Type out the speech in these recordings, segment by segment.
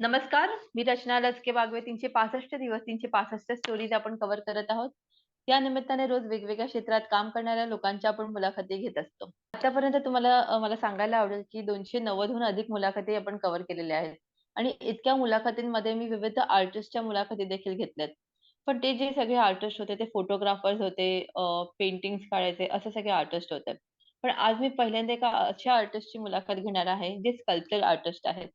नमस्कार, मी रचना लचके बागवे. 365 दिवस, 365 स्टोरीज आपण कव्हर करत आहोत. या निमित्ताने रोज वेगवेगळ्या क्षेत्रात काम करणाऱ्या लोकांच्या आपण मुलाखती घेत असतो. आतापर्यंत तुम्हाला मला सांगायला आवडेल, की 290 हून अधिक मुलाखती आपण कव्हर केलेल्या आहेत आणि इतक्या मुलाखतींमध्ये मी विविध आर्टिस्टच्या मुलाखती देखील घेतल्यात. पण ते जे सगळे आर्टिस्ट होते, ते फोटोग्राफर्स होते, पेंटिंग्स काढायचे, असे सगळे आर्टिस्ट होते. पण आज मी पहिल्यांदा एका अशा आर्टिस्टची मुलाखत घेणार आहे, जे स्कल्पचर आर्टिस्ट आहेत.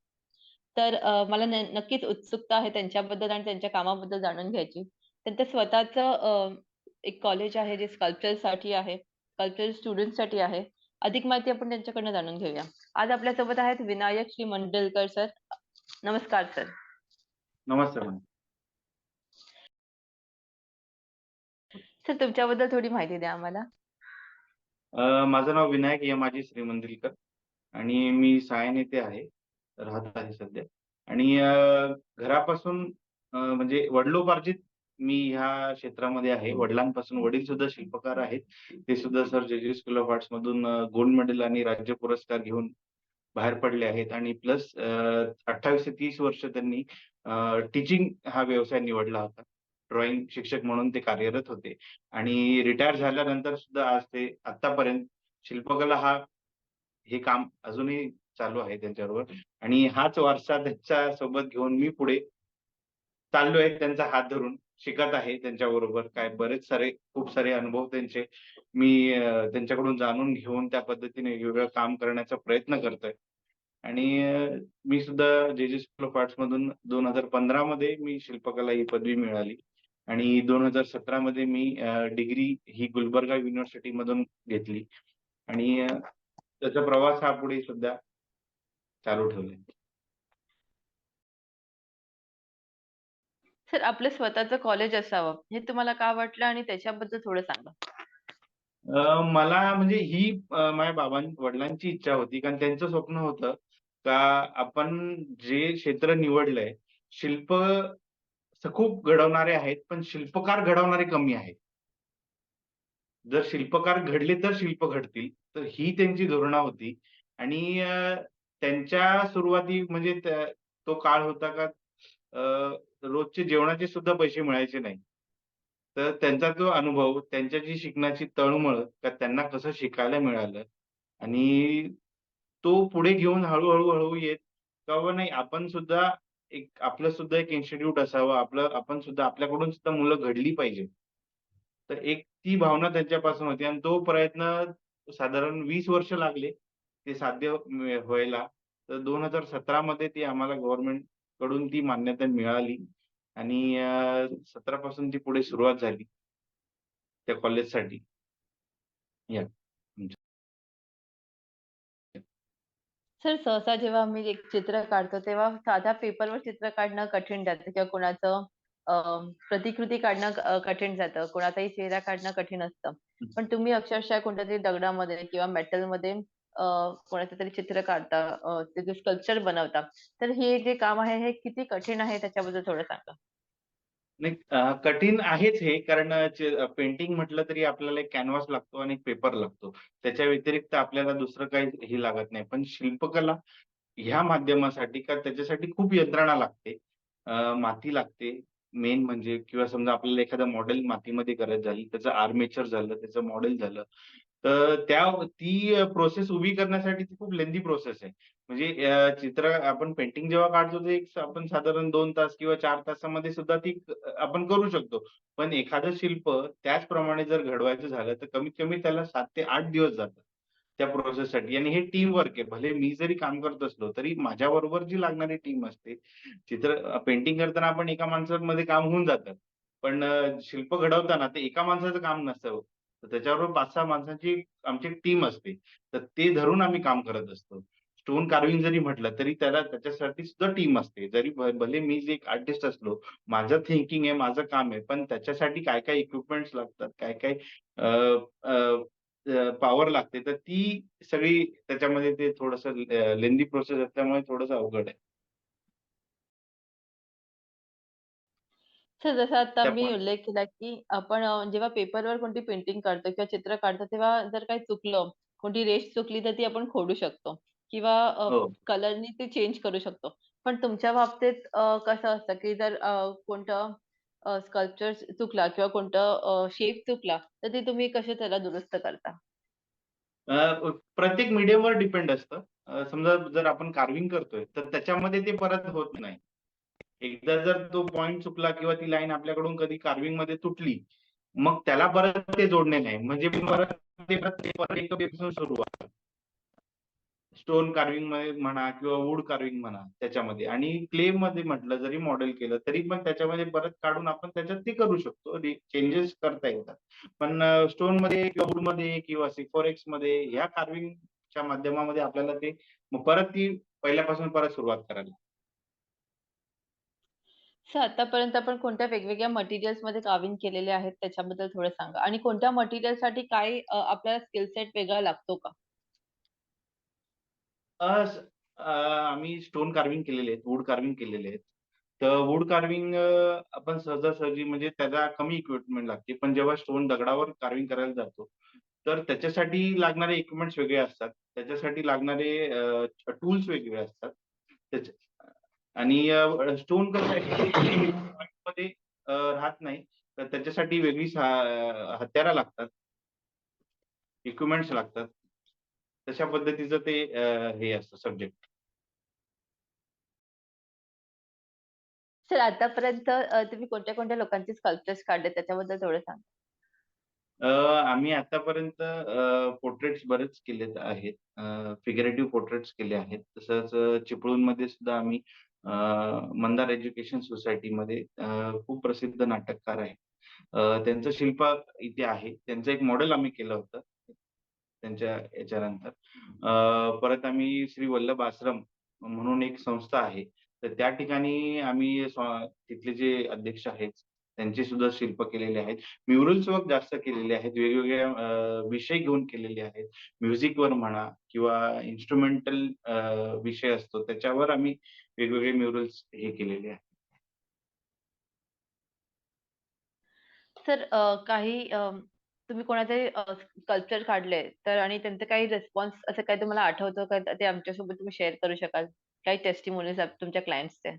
तर अ, मला न नक्कीच उत्सुकता आहे त्यांच्याबद्दल आणि त्यांच्या कामाबद्दल जाणून घ्यायची. त्यांचं स्वतःचं अ, एक कॉलेज आहे जे स्कल्पचरसाठी आहे, स्कल्पचर स्टुडंट्ससाठी आहे. अधिक माहिती आपण त्यांच्याकडनं जाणून घेऊया. आज आपल्यासोबत आहेत विनायक श्री मंडलकर सर. नमस्कार सर. नमस्ते मॅडम. सर तुमच्याबद्दल थोडी माहिती द्या आम्हाला. अ, माझं नाव विनायक यमाजी श्रीमंदिलकर आणि मी सायन येथे आहे. राहत आहे सध्या आणि घरापासून म्हणजे वडिलोपार्जित मी ह्या क्षेत्रामध्ये आहे. वडिलांपासून वडील सुद्धा शिल्पकार आहेत. ते सुद्धा सर जे स्कूल ऑफ आर्ट्स मधून गोल्ड मेडल आणि राज्य पुरस्कार घेऊन बाहेर पडले आहेत आणि प्लस अठ्ठावीस ते तीस वर्ष त्यांनी टीचिंग हा व्यवसाय निवडला होता. ड्रॉइंग शिक्षक म्हणून ते कार्यरत होते आणि रिटायर झाल्यानंतर सुद्धा आज ते आतापर्यंत शिल्पकला हा हे काम अजूनही चालू आहे त्यांच्याबरोबर. आणि हाच वारसा त्यांच्यासोबत घेऊन मी पुढे चाललोय त्यांचा हात धरून, शिकत आहे त्यांच्याबरोबर. काय बरेच सारे खूप सारे अनुभव त्यांचे. मी त्यांच्याकडून जाणून घेऊन त्या पद्धतीने वेगवेगळं काम करण्याचा प्रयत्न करतोय. आणि मी सुद्धा जे-जे स्कूल ऑफ आर्ट्स मधून 2015 मध्ये मी शिल्पकला ही पदवी मिळाली. आणि 2017 मध्ये मी डिग्री ही गुलबर्गा युनिव्हर्सिटी मधून घेतली. आणि त्याचा प्रवास हा पुढे सध्या चालू ठेवलाय. सर आपलं स्वतःचं कॉलेज असावं, हे तुम्हाला का वाटलं आणि त्याच्याबद्दल थोडं सांगा? मला म्हणजे ही माझ्या बाबां वडिलांची इच्छा होती कारण त्यांचं स्वप्न होतं का आपण जे क्षेत्र निवडलंय, शिल्प खूप घडवणारे आहेत, पण शिल्पकार घडवणारे कमी आहेत. जर शिल्पकार घडले तर शिल्प घडतील. तर ही त्यांची धोरणा होती आणि त्यांच्या सुरुवाती म्हणजे तो काळ होता का रोजचे जेवणाचे सुद्धा पैसे मिळायचे नाही. तर त्यांचा जो अनुभव, त्यांच्या जी शिकण्याची तळमळ, का त्यांना कसं शिकायला मिळालं आणि तो पुढे घेऊन हळूहळू हळू येत का नाही आपण सुद्धा एक आपलं सुद्धा एक इन्स्टिट्यूट असावं. आपलं आपण सुद्धा आपल्याकडून सुद्धा मुलं घडली पाहिजे तर एक ती भावना त्यांच्यापासून होती आणि तो प्रयत्न साधारण वीस वर्ष लागले, ते साध्य व्हायला. तर 2017 मध्ये ती आम्हाला गव्हर्नमेंटकडून ती मान्यता मिळाली आणि 17 पासून ती पुढे सुरुवात झाली. त्या कॉलेजसाठी. या. सर सहसा जेव्हा आम्ही एक चित्र काढतो, तेव्हा साध्या पेपरवर चित्र काढणं कठीण जातं किंवा कोणाचं प्रतिकृती काढणं कठीण जातं. कोणाचाही चेहरा काढणं कठीण असतं. पण तुम्ही अक्षरशः कोणत्यातरी दगडामध्ये किंवा मेटलमध्ये अ, कोणाचं तरी चित्र काढता, अ, त्याचं स्कल्पचर बनवता. तर हे जे काम आहे, हे किती कठीण आहे त्याच्याबद्दल थोडं सांगा? नाही अ, कठीण आहेच हे कारण अ, पेंटिंग म्हटलं तरी आपल्याला एक कॅनव्हास लागतो आणि एक पेपर लागतो. त्याच्या व्यतिरिक्त आपल्याला दुसरं काही हे लागत नाही. पण शिल्पकला ह्या माध्यमासाठी का त्याच्यासाठी खूप यंत्रणा लागते. अ, माती लागते मेन म्हणजे किंवा समजा आपल्याला एखादं मॉडेल मातीमध्ये करायचं झालं, त्याचं आर्मेचर झालं, त्याचं मॉडेल झालं. तर त्या ती प्रोसेस उभी करण्यासाठी ती खूप लेंदी प्रोसेस आहे. म्हणजे चित्र आपण पेंटिंग जेव्हा काढतो ते आपण साधारण दोन तास किंवा चार तासामध्ये सुद्धा ती आपण करू शकतो. पण एखादं शिल्प त्याचप्रमाणे जर घडवायचं झालं, तर कमीत कमी त्याला सात ते आठ दिवस जातात. त्या प्रोसेससाठी आणि हे टीम वर्क आहे. भले मी जरी काम करत असलो, तरी माझ्याबरोबर जी लागणारी टीम असते, चित्र पेंटिंग करताना आपण एका माणसामध्ये काम होऊन जातं. पण शिल्प घडवताना ते एका माणसाचं काम नसतं तर त्याच्याबरोबर 5-6 माणसांची आमची एक टीम असते. तर ते धरून आम्ही काम करत असतो. स्टोन कार्विंग जरी म्हटलं, तरी त्याला त्याच्यासाठी सुद्धा टीम असते. जरी भले मी जे एक आर्टिस्ट असलो, माझं थिंकिंग आहे, माझं काम आहे. पण त्याच्यासाठी काय-काय इक्विपमेंट्स लागतात, काय-काय पॉवर लागते. तर ती सगळी त्याच्यामध्ये ते थोडंसं लेंदी प्रोसेस असल्यामुळे थोडंसं अवघड आहे. सर जसं आता मी त्यामुळे उल्लेख केला, की आपण अ, जेव्हा पेपरवर कोणती पेंटिंग काढतो किंवा चित्र काढतो, तेव्हा जर काही चुकलं, कोणती रेष चुकली, तर ती आपण खोडू शकतो किंवा अ, हो. कलरनी ती चेंज करू शकतो. पण तुमच्या बाबतीत अ, कसं असतं, की जर अ, कोणतं अ, स्कल्पचर चुकला किंवा कोणतं अ, शेप चुकला, तर ते तुम्ही कसे त्याला दुरुस्त करता? अ, प्रत्येक मीडियमवर डिपेंड असतं. अ, समजा जर आपण कार्विंग करतोय, तर त्याच्यामध्ये ते परत होत नाही. एकदा जर तो पॉइंट चुकला किंवा ती लाईन आपल्याकडून कधी कार्विंगमध्ये तुटली, मग त्याला परत ते जोडणे नाही. म्हणजे परत ते सुरुवात. स्टोन कार्विंगमध्ये म्हणा किंवा वूड कार्विंग म्हणा त्याच्यामध्ये आणि क्ले मध्ये म्हटलं जरी मॉडेल केलं तरी पण त्याच्यामध्ये परत काढून आपण त्याच्यात ते करू शकतो. चेंजेस करता येतात. पण स्टोनमध्ये किंवा वूडमध्ये किंवा सिफोरेक्समध्ये ह्या कार्विंगच्या माध्यमामध्ये आपल्याला ते परत ती पहिल्यापासून परत सुरुवात करायला सर आतापर्यंत आपण कोणत्या वेगवेगळ्या मटेरियल्समध्ये कार्विंग केलेले आहेत त्याच्याबद्दल थोडं सांगा? आणि कोणत्या मटेरियलसाठी काय अ, आपल्याला स्किल सेट वेगळा लागतो का? अ, स अ, आम्ही स्टोन कार्विंग केलेले आहेत, वूड कार्विंग केलेले आहेत. तर वूड कार्विंग अ, आपण सहजासहजी म्हणजे त्याला कमी इक्विपमेंट लागते. पण जेव्हा स्टोन दगडावर कार्विंग करायला जातो, तर त्याच्यासाठी लागणारे इक्विपमेंट्स वेगळे असतात. त्याच्यासाठी लागणारे अ, टूल्स वेगळे असतात. त्याच्या आणि स्टोनमध्ये राहत नाही. तर त्याच्यासाठी वेगळी हत्यारं लागतात. इक्विपमेंट्स लागतात. तशा पद्धतीचं ते हे असतं सब्जेक्ट. सर आतापर्यंत तुम्ही कोणत्या-कोणत्या लोकांचे स्कल्पचर्स काढले त्याच्याबद्दल थोडं सांगा? आम्ही आतापर्यंत पोर्ट्रेट्स बरेच केलेत आहेत. फिगरेटिव्ह पोर्ट्रेट्स केले आहेत. तसंच अ, चिपळूणमध्ये सुद्धा आम्ही मंदार एज्युकेशन सोसायटीमध्ये खूप प्रसिद्ध नाटककार आहेत. त्यांचं शिल्प इथे आहे. त्यांचं एक मॉडेल आम्ही केलं होतं. त्यांच्या याच्यानंतर. परत आम्ही श्री वल्लभ आश्रम म्हणून एक संस्था आहे. तर त्या ठिकाणी आम्ही तिथले जे अध्यक्ष आहेत, त्यांचे सुद्धा शिल्प केलेले आहेत. म्युरल्स वर्क जास्त केलेले आहेत. वेगवेगळ्या विषय घेऊन केलेले आहेत. म्युझिकवर म्हणा किंवा इन्स्ट्रुमेंटल विषय असतो त्याच्यावर आम्ही वेगवेगळे म्युरल्स हे केलेले आहेत. सर अ, काही अ, तुम्ही कोणाचे स्कल्पचर काढले तर आणि त्यांचं काही रिस्पॉन्स असं काही तुम्हाला आठवतं का? ते आमच्यासोबत तुम्ही शेअर करू शकाल? काही टेस्टिमोनीज तुमच्या क्लायंट्सचे?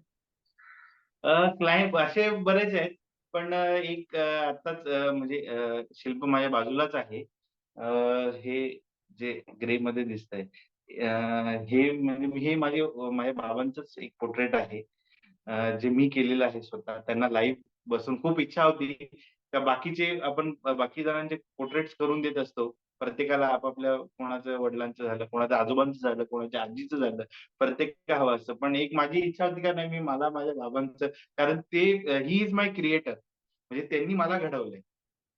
क्लायंट असे बरेच आहेत. पण एक आताच म्हणजे शिल्प माझ्या बाजूलाच आहे. हे जे ग्रेमध्ये दिसत आहे हे म्हणजे हे माझे माझ्या बाबांचंच एक पोर्ट्रेट आहे. जे मी केलेलं आहे स्वतः. त्यांना लाईव्ह बसून खूप इच्छा होती, त्या बाकीचे आपण बाकी जणांचे पोर्ट्रेट करून देत असतो. प्रत्येकाला आपापल्या कोणाचं वडिलांचं झालं, कोणाचं आजोबांचं झालं, कोणाच्या आजीचं झालं. प्रत्येक हवं असतं. पण एक माझी इच्छा होती का नाही मी मला माझ्या बाबांचं कारण ते ही इज माय क्रिएटर. म्हणजे त्यांनी मला घडवलंय.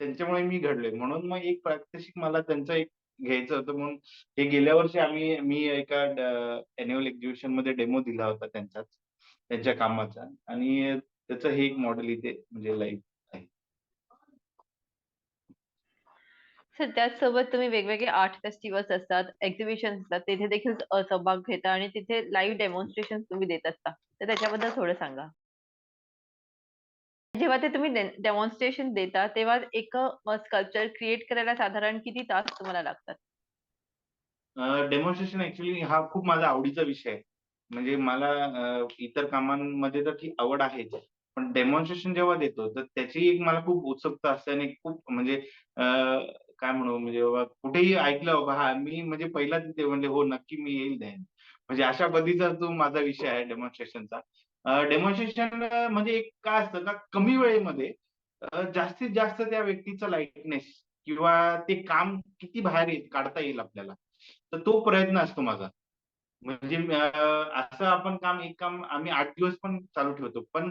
त्यांच्यामुळे मी घडलोय. म्हणून मग एक प्रात्यक्षिक मला त्यांचं एक घ्यायचं होतं म्हणून हे गेल्या वर्षी आम्ही मी एका अ, एक्झिबिशनमध्ये डेमो दिला होता त्यांचाच. त्यांच्या कामाचा आणि त्याचं हे एक मॉडेल इथे म्हणजे लाईव्ह आहे. सर त्याचसोबत तुम्ही वेगवेगळे आर्ट फेस्टिव्हल्स असतात, एक्झिबिशन्स असतात, तिथे देखील अ, सहभाग घेता आणि तिथे लाईव्ह डेमॉन्स्ट्रेशन तुम्ही देत असता. तर त्याच्याबद्दल थोडं सांगा? जेव्हा ते तुम्ही डेमॉन्स्ट्रेशन देता, तेव्हा एक अ, स्कल्पचर क्रिएट करायला साधारण किती तास तुम्हाला लागतात? डेमॉन्स्ट्रेशन ॲक्चुअली हा खूप माझा आवडीचा विषय आहे. म्हणजे मला अ, इतर कामांमध्ये तर ती आवड आहेच. पण डेमॉन्स्ट्रेशन जेव्हा देतो, तर त्याची एक मला खूप उत्सुकता असते आणि खूप म्हणजे अ, काय म्हणू म्हणजे बाबा कुठेही ऐकलं बाबा हा मी म्हणजे पहिला तिथे म्हणले, "हो, नक्की मी येईल द्यायला." म्हणजे अशा पद्धतीचा तो माझा विषय आहे डेमॉन्स्ट्रेशनचा. डेमॉन्स्ट्रेशन म्हणजे एक काय असतं का कमी वेळेमध्ये जास्तीत जास्त त्या व्यक्तीचा लाईटनेस किंवा ते काम किती बाहेर येईल काढता येईल आपल्याला. तर तो प्रयत्न असतो माझा. म्हणजे असं आपण काम एक काम आम्ही आठ दिवस पण चालू ठेवतो. पण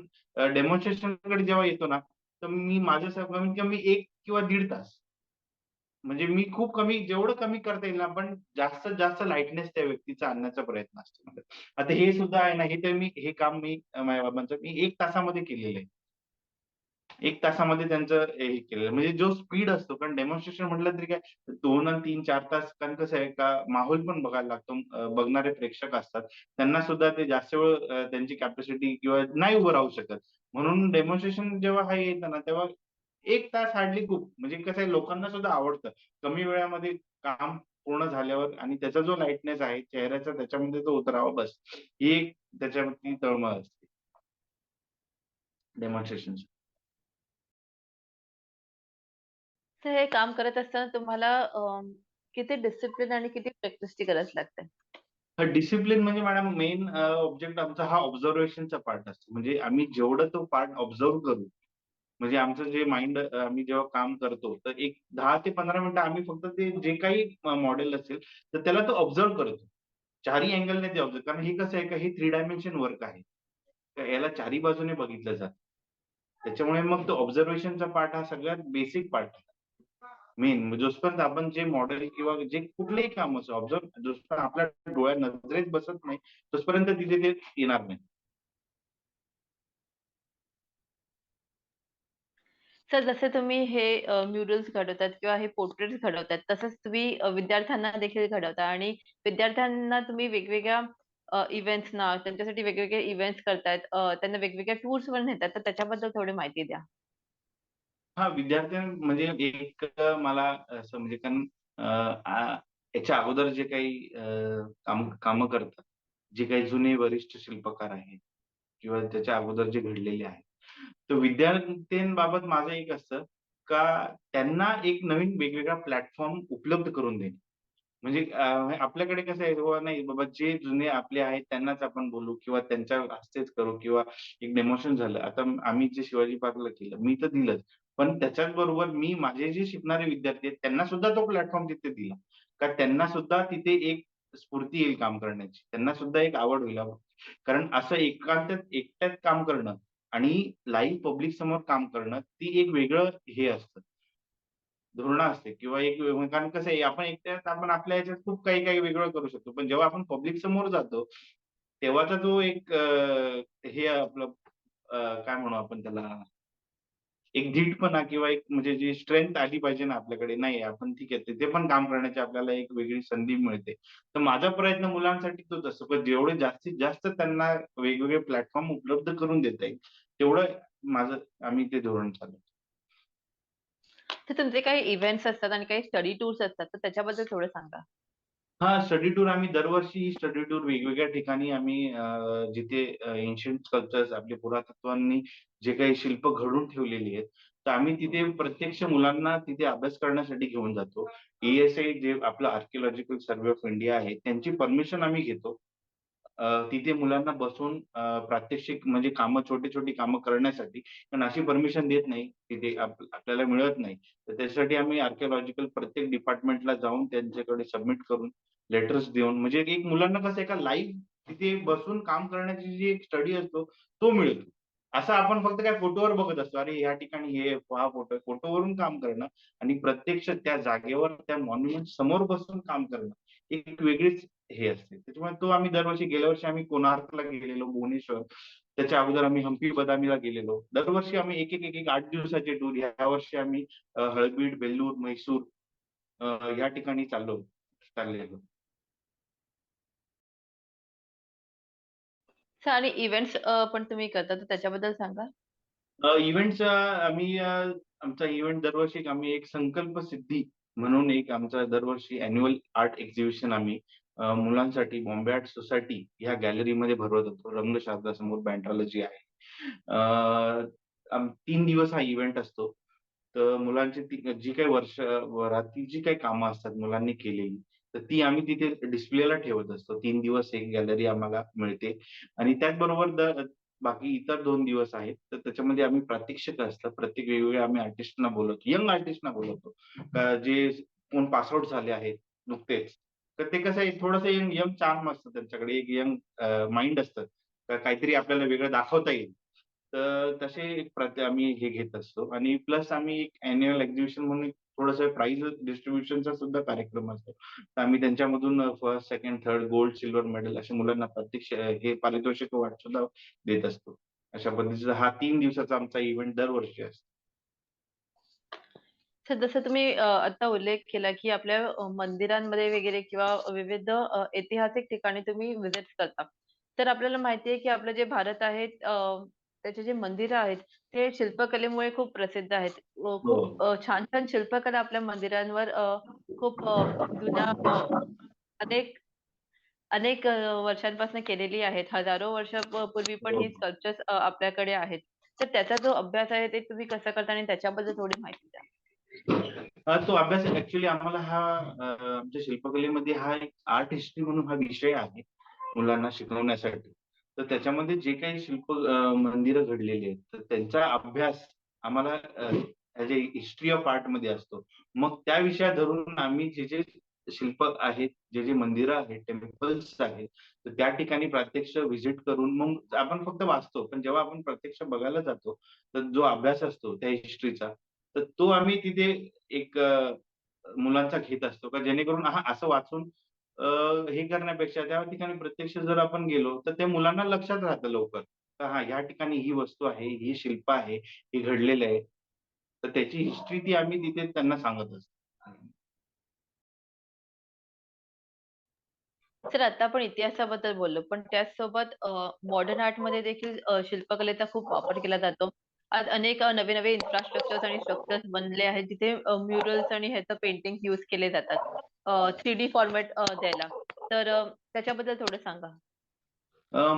डेमॉन्स्ट्रेशनकडे जेव्हा येतो ना, तर मी माझ्यासाठी कमीत कमी एक किंवा दीड तास. म्हणजे मी खूप कमी जेवढं कमी करता येईल ना, पण जास्तीत जास्त लाईटनेस त्या व्यक्तीचा आणण्याचा प्रयत्न असतो आता हे सुद्धा आहे ना, हे तर मी हे काम मी माझ्या बाबांचं मी एक तासामध्ये केलेलं आहे. एक तासामध्ये त्यांचं हे केलेलं म्हणजे जो स्पीड असतो कारण डेमॉन्स्ट्रेशन म्हटलं तरी काय दोन आणि तीन चार तास कारण कसं आहे का माहोल पण बघायला लागतो. बघणारे प्रेक्षक असतात. त्यांना सुद्धा ते जास्त वेळ त्यांची कॅपॅसिटी किंवा नाही उभं राहू शकत. म्हणून डेमॉन्स्ट्रेशन जेव्हा हा येतं ना, तेव्हा 1 तास हार्डली खूप. म्हणजे कसं आहे लोकांना सुद्धा आवडतं. कमी वेळामध्ये काम पूर्ण झाल्यावर आणि त्याचा जो लाईटनेस आहे चेहऱ्याचा त्याच्यामध्ये तो उतरावा बस. ही एक त्याच्यावरती तळमळ असते. डेमॉन्स्ट्रेशनची. तर हे काम करत असताना तुम्हाला अ, किती डिसिप्लिन आणि किती प्रॅक्टिसची गरज लागते? हां, डिसिप्लिन म्हणजे मॅडम मेन ऑब्जेक्ट आमचा हा ऑब्झर्वेशनचा पार्ट असतो. म्हणजे आम्ही जेवढं तो पार्ट ऑब्झर्व्ह करू, म्हणजे आमचं जे माइंड आम्ही जेव्हा काम करतो, तर एक दहा ते 15 मिनिटं आम्ही फक्त ते जे काही मॉडेल असेल, तर त्याला तो ऑब्झर्व्ह करतो. चारही अँगलने ते ऑब्झर्व्ह कारण हे कसं आहे का हे थ्री डायमेन्शन वर्क आहे. याला चारही बाजूने बघितलं जात त्याच्यामुळे मग तो ऑब्झर्वेशनचा पार्ट हा सगळ्यात बेसिक पार्ट आहे. मेन जोपर्यंत आपण जे मॉडेल किंवा जे कुठलंही काम असो ऑब्झर्व्ह जोपर्यंत आपल्या डोळ्या नजरेत बसत नाही, तोपर्यंत तिथे ते येणार नाही. सर जसे तुम्ही हे अ, म्युरल्स घडवतात किंवा हे पोर्ट्रेट्स घडवतात, तसंच तुम्ही अ, विद्यार्थ्यांना देखील घडवता आणि विद्यार्थ्यांना तुम्ही वेगवेगळ्या अ, इव्हेंट्सना त्यांच्यासाठी वेगवेगळे इव्हेंट्स करतायत. अ, त्यांना वेगवेगळ्या टूर्सवर नेतात. तर त्याच्याबद्दल थोडी माहिती द्या. हां, विद्यार्थ्यां म्हणजे एक अ, मला असं म्हणजे कारण अ, आ याच्या अगोदर जे काही अ, काम कामं करतात, जे काही जुने वरिष्ठ शिल्पकार आहेत किंवा त्याच्या अगोदर जे घडलेले आहेत. तर विद्यार्थ्यांबाबत माझं एक असतं, का त्यांना एक नवीन वेगवेगळा प्लॅटफॉर्म उपलब्ध करून देणे. म्हणजे आपल्याकडे कसं आहे बाबा नाही बाबा जे जुने आपले आहेत त्यांनाच आपण बोलू किंवा त्यांच्या हस्तेच करू किंवा एक डेमोशन झालं. आता आम्ही जे शिवाजी पार्कला केलं, मी तर दिलंच. पण त्याच्याच बरोबर मी माझे जे शिकणारे विद्यार्थी आहेत त्यांना सुद्धा तो प्लॅटफॉर्म तिथे दिला. का त्यांना सुद्धा तिथे एक स्फूर्ती येईल काम करण्याची. त्यांना सुद्धा एक आवड होईल. कारण असं एकांत एकट्यात काम करणं आणि लाईव्ह पब्लिक समोर काम करणं, ती एक वेगळं हे असतं. धोरणं असते किंवा एक कारण कसं आहे आपण एकट्यात आपण आपल्या ह्याच्यात खूप काही-काही वेगळं करू शकतो. पण जेव्हा आपण पब्लिक समोर जातो, तेव्हाचा जो एक हे आपलं काय म्हणू आपण त्याला एक धीटपणा किंवा एक म्हणजे जी स्ट्रेंथ आली पाहिजे ना आपल्याकडे, नाही आपण ठीक आहे, ते पण काम करण्याची आपल्याला एक वेगळी संधी मिळते. तर माझा प्रयत्न मुलांसाठी तोच असतो. पण जेवढे जास्तीत जास्त त्यांना वेगवेगळे प्लॅटफॉर्म उपलब्ध करून देता येईल, तेवढं माझं आम्ही ते धोरण चालवतो. तर तुमचे काही इव्हेंट्स असतात आणि काही स्टडी टूर्स असतात, तर त्याच्याबद्दल थोडं सांगा? हां, स्टडी टूर आम्ही दरवर्षी स्टडी टूर वेगवेगळ्या ठिकाणी आम्ही जिथे एन्शियंट स्कल्प्चर्स आपले पुरातत्वांनी जे काही शिल्प घडवून ठेवलेली आहेत, तर आम्ही तिथे प्रत्यक्ष मुलांना तिथे अभ्यास करण्यासाठी घेऊन जातो. ए-एस-आय जे आपलं आर्किओलॉजिकल सर्व्हे ऑफ इंडिया आहे, त्यांची परमिशन आम्ही घेतो. तिथे मुलांना बसून प्रात्यक्षिक म्हणजे कामं छोटी-छोटी कामं करण्यासाठी. पण अशी परमिशन देत नाही, तिथे आपल्याला मिळत नाही. तर त्याच्यासाठी आम्ही आर्किओलॉजिकल प्रत्येक डिपार्टमेंटला जाऊन त्यांच्याकडे सबमिट करून, लेटर्स देऊन म्हणजे एक मुलांना कसं आहे का लाईव्ह तिथे बसून काम करण्याची जी एक स्टडी असतो, तो मिळतो. असं आपण फक्त काय फोटोवर बघत असतो. अरे, या ठिकाणी हे हा फोटो फोटोवरून काम करणं आणि प्रत्यक्ष त्या जागेवर त्या मॉन्युमेंट समोर बसून काम करणं, एक वेगळीच हे असते. त्याच्यामुळे तो आम्ही दरवर्षी गेल्या वर्षी आम्ही कोणार्कला गेलेलो, भुवनेश्वर. त्याच्या अगोदर आम्ही हम्पी बदामीला गेलेलो. दरवर्षी आम्ही एक, एक, एक, एक आठ दिवसाचे टूर ह्या वर्षी आम्ही हळबीड, बेल्लूर, म्हैसूर ह्या या ठिकाणी चाललो चाललेलो. आणि इव्हेंट्स अ, पण तुम्ही करता, तर त्याच्याबद्दल सांगा? अ, इव्हेंट्सचा आम्ही अ, आमचा इव्हेंट दरवर्षी आम्ही एक संकल्प सिद्धी म्हणून एक आमचा दरवर्षी अॅन्युअल आर्ट एक्झिबिशन आम्ही अ, मुलांसाठी बॉम्बे आर्ट सोसायटी ह्या गॅलरीमध्ये भरवत होतो. रंगशास्त्रासमोर समोर आहे. अ, 3 दिवस हा इव्हेंट असतो. तर मुलांची ती जी काही वर्षभरातील जी काही कामं असतात मुलांनी केलेली, तर ती आम्ही तिथे डिस्प्लेला ठेवत असतो. तीन दिवस एक गॅलरी आम्हाला मिळते आणि त्याचबरोबर बाकी इतर दोन दिवस आहेत. तर त्याच्यामध्ये आम्ही प्रात्यक्षिक असतात. प्रत्येक वेगवेगळ्या आम्ही आर्टिस्टना बोलवतो. यंग आर्टिस्टना बोलवतो. जे कोण पास आउट झाले आहेत नुकतेच. तर ते कसं आहे थोडंसं यंग यंग चार्म असतं त्यांच्याकडे. एक यंग माइंड असतं. तर काहीतरी आपल्याला वेगळं दाखवता येईल. तर तसे एक आम्ही हे घेत असतो आणि प्लस आम्ही एक अॅन्युअल एक्झिबिशन म्हणून थोडस प्राइज डिस्ट्रीब्युशनचा सुद्धा कार्यक्रम असतो. तर आम्ही त्यांच्यामधून first, second, third, gold, silver medal अशा मुलांना प्रत्यक्ष हे पारितोषिक अवॉर्ड सुद्धा देत असतो. अशा पद्धतीचा हा तीन दिवसाचा आमचा इव्हेंट दरवर्षी असतो. सर जसं तुम्ही आता उल्लेख केला, की आपल्या मंदिरांमध्ये वगैरे किंवा विविध ऐतिहासिक ठिकाणी तुम्ही व्हिजिट करता. तर आपल्याला माहिती आहे, की आपलं जे भारत आहे त्याचे जे मंदिरं आहेत, ते शिल्पकलेमुळे खूप प्रसिद्ध आहेत. अ, हो. खूप अ, छान-छान शिल्पकला आपल्या मंदिरांवर अ, खूप अ, जुन्या अ, अनेक अनेक अ, वर्षांपासून केलेली आहेत. हजारो वर्ष प पूर्वी पण हो. ही स्कल्पचर्स अ, आपल्याकडे आहेत. तर त्याचा जो अभ्यास आहे ते तुम्ही कसं करता आणि त्याच्याबद्दल थोडी माहिती द्या? अ, तो अभ्यास ॲक्चुअली आम्हाला हा अ, आमच्या शिल्पकलेमध्ये हा एक आर्ट हिस्ट्री म्हणून हा विषय आहे, मुलांना शिकवण्यासाठी. तर त्याच्यामध्ये जे काही शिल्प मंदिर मंदिरं घडलेली आहेत, तर त्यांचा अभ्यास आम्हाला ॲज अ हिस्ट्री ऑफ आर्टमध्ये असतो. मग त्या विषयात धरून आम्ही जे, जे शिल्प आहेत, जे, जे मंदिरं आहेत, टेम्पल्स आहेत, तर त्या ठिकाणी प्रत्यक्ष व्हिजिट करून मग आपण फक्त वाचतो. पण जेव्हा आपण प्रत्यक्ष बघायला जातो, तर जो अभ्यास असतो त्या हिस्ट्रीचा, तर तो आम्ही तिथे एक मुलांचा घेत असतो का जेणेकरून हा असं वाचून हे करण्यापेक्षा त्या ठिकाणी प्रत्यक्ष जर आपण गेलो, तर ते मुलांना लक्षात राहतं लवकर. हा या ह्या ठिकाणी ही वस्तू आहे, ही शिल्प आहे, हे घडलेलं आहे. तर त्याची हिस्ट्री ती आम्ही तिथे त्यांना सांगत असतो. सर आता आपण इतिहासाबद्दल बोललो, पण त्याचसोबत मॉडर्न आर्टमध्ये देखील शिल्पकलेचा खूप वापर केला जातो. आज अनेक नवे-नवे इन्फ्रास्ट्रक्चर आणि स्ट्रक्चर्स बनले आहेत, जिथे म्युरल्स आणि ह्याचं पेंटिंग युज केले जातात. थ्री डी फॉर्मॅट द्यायला. तर त्याच्याबद्दल थोडं सांगा?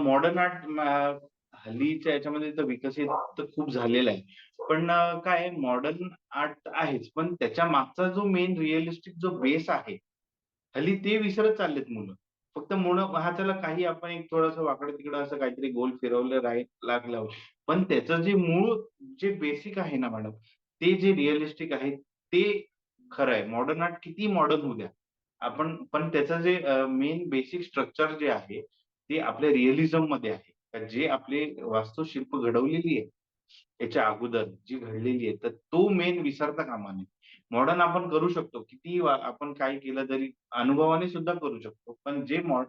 मॉडर्न आर्ट हल्लीच्या याच्यामध्ये तर विकसित तर खूप झालेलं आहे. पण काय मॉडर्न आर्ट आहेच, पण त्याच्या मागचा जो मेन रिअलिस्टिक जो बेस आहे, हल्ली ते विसरत चाललेत मुलं. फक्त मुलं हा त्याला काही आपण एक थोडंसं वाकडं-तिकडं असं काहीतरी गोल फिरवलं राहील लागलं. पण त्याचं जे मूळ जे बेसिक आहे ना मॅडम, ते जे रिअलिस्टिक आहे, ते खरं आहे. मॉडर्न आर्ट किती मॉडर्न होऊ द्या. आपण पण त्याचं जे मेन बेसिक स्ट्रक्चर जे आहे, ते आपल्या रिअलिझममध्ये आहे. जे आपले वास्तुशिल्प घडवलेली आहे, याच्या अगोदर जी घडलेली आहे, तर तो मेन विसरता कामा नये. मॉडर्न आपण करू शकतो. कितीही आपण काही केलं तरी अनुभवाने सुद्धा करू शकतो. पण जे मॉड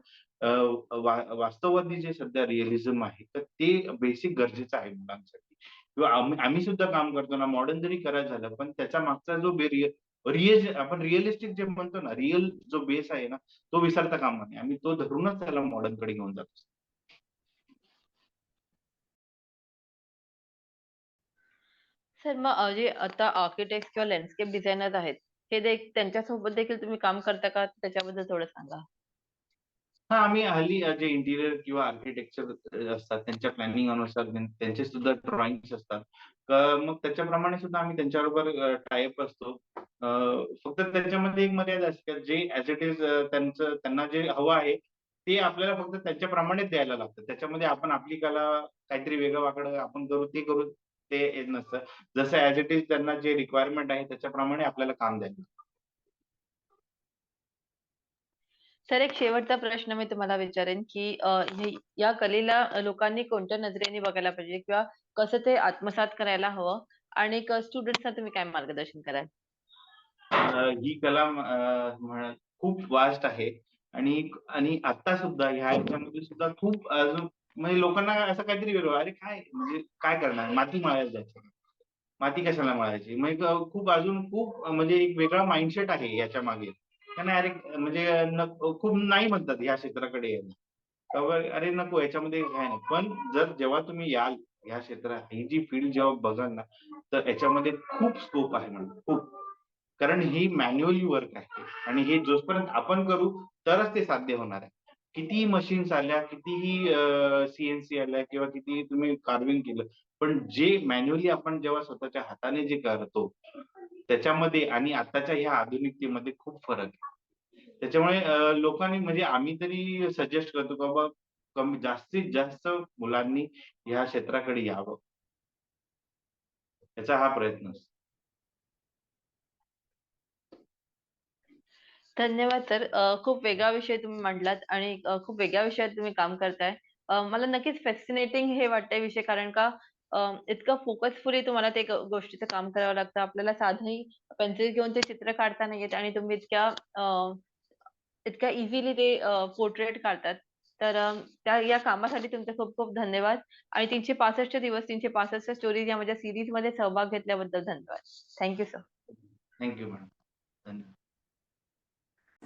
वास्तववादी जे सध्या रिअलिझम आहे, तर ते बेसिक गरजेचं आहे मुलांसाठी. किंवा आम्ही सुद्धा काम करतो ना, मॉडर्न जरी करायचं झालं, पण त्याच्या मागचा जो बेरियर रिअल आपण रिअलिस्टिक जे म्हणतो ना, रिअल जो बेस आहे ना, तो विसरता कामा नये. आम्ही तो धरूनच त्याला मॉडर्नकडे घेऊन जातो. सर मग अ, जे आता आर्किटेक्ट किंवा लँडस्केप डिझायनर आहेत, हे देख त्यांच्यासोबत देखील तुम्ही काम करता का? त्याच्याबद्दल थोडं सांगा? हां, आम्ही हल्ली अ, जे इंटिरियर किंवा आर्किटेक्चर अ, असतात त्यांच्या प्लॅनिंग अनुसार त्यां त्यांचे सुद्धा ड्रॉइंग्स असतात. अ, मग त्याच्याप्रमाणे सुद्धा आम्ही त्यांच्याबरोबर अ, टाय अप असतो. अ, फक्त त्याच्यामध्ये एक मर्यादा असते की जे ॲज इट इज अ, त्यांचं त्यांना जे हवं आहे, ते आपल्याला फक्त त्यांच्याप्रमाणेच द्यायला लागतं. त्याच्यामध्ये आपण आपली कला काहीतरी वेगळं-वाकडं आपण करू, ते करू, ते येत नसतं. जसं ॲज इट इज त्यांना जे रिक्वायरमेंट आहे त्याच्याप्रमाणे आपल्याला काम लागतं. सर एक शेवटचा प्रश्न मी तुम्हाला विचारेन, की अ, हे या कलेला लोकांनी कोणत्या नजरेने बघायला पाहिजे किंवा कसं ते आत्मसात करायला हवं आणि स्टुडंट्सना तुम्ही काय मार्गदर्शन कराल? अ, ही कला अ, खूप वास्ट आहे आणि आणि आता सुद्धा ह्या ह्याच्यामध्ये सुद्धा खूप अजून म्हणजे लोकांना असं काहीतरी वेगळं, अरे काय म्हणजे काय करणार? माती मळायला जायचं. माती कशाला मळायची? म्हणजे खूप अजून खूप म्हणजे एक वेगळा माइंडसेट आहे याच्या मागे. नाही अरे म्हणजे खूप नाही म्हणतात या क्षेत्राकडे यायला. अरे नको याच्यामध्ये काय नाही. पण जर जेव्हा तुम्ही याल या क्षेत्रात, ही जी फील्ड जेव्हा बघाल ना, तर याच्यामध्ये खूप स्कोप आहे म्हणून खूप. कारण ही मॅन्युअली वर्क आहे आणि हे जोपर्यंत आपण करू तरच ते साध्य होणार आहे. कितीही मशीन्स आल्या, कितीही सीएनसी सी आल्या किंवा कितीही तुम्ही कार्विंग केलं, पण जे मॅन्युअली आपण जेव्हा स्वतःच्या हाताने जे करतो, त्याच्यामध्ये आणि आताच्या ह्या आधुनिकतेमध्ये खूप फरक आहे. त्याच्यामुळे लोकांनी म्हणजे आम्ही तरी सजेस्ट करतो की बाबा कमी जास्तीत जास्त मुलांनी ह्या क्षेत्राकडे यावं. याचा हा प्रयत्न असतो. धन्यवाद सर. अ, खूप वेगळा विषय तुम्ही मांडलात आणि अ, खूप वेगळ्या विषयात तुम्ही काम करताय. अ, मला नक्कीच फॅसिनेटिंग हे वाटतंय विषय कारण का अ, इतकं फोकसफुली तुम्हाला ते गोष्टीचं काम करावं लागतं. आपल्याला साधंही पेन्सिल घेऊन ते चित्र काढता नाही येत आणि तुम्ही इतक्या अ, इतक्या इझिली ते पोर्ट्रेट काढतात. तर अ, त्या या कामासाठी तुमचे खूप खूप धन्यवाद आणि 365 दिवस 365 स्टोरीज या माझ्या सीरीजमध्ये सहभाग घेतल्याबद्दल धन्यवाद. Thank sir. Thank madam. धन्यवाद.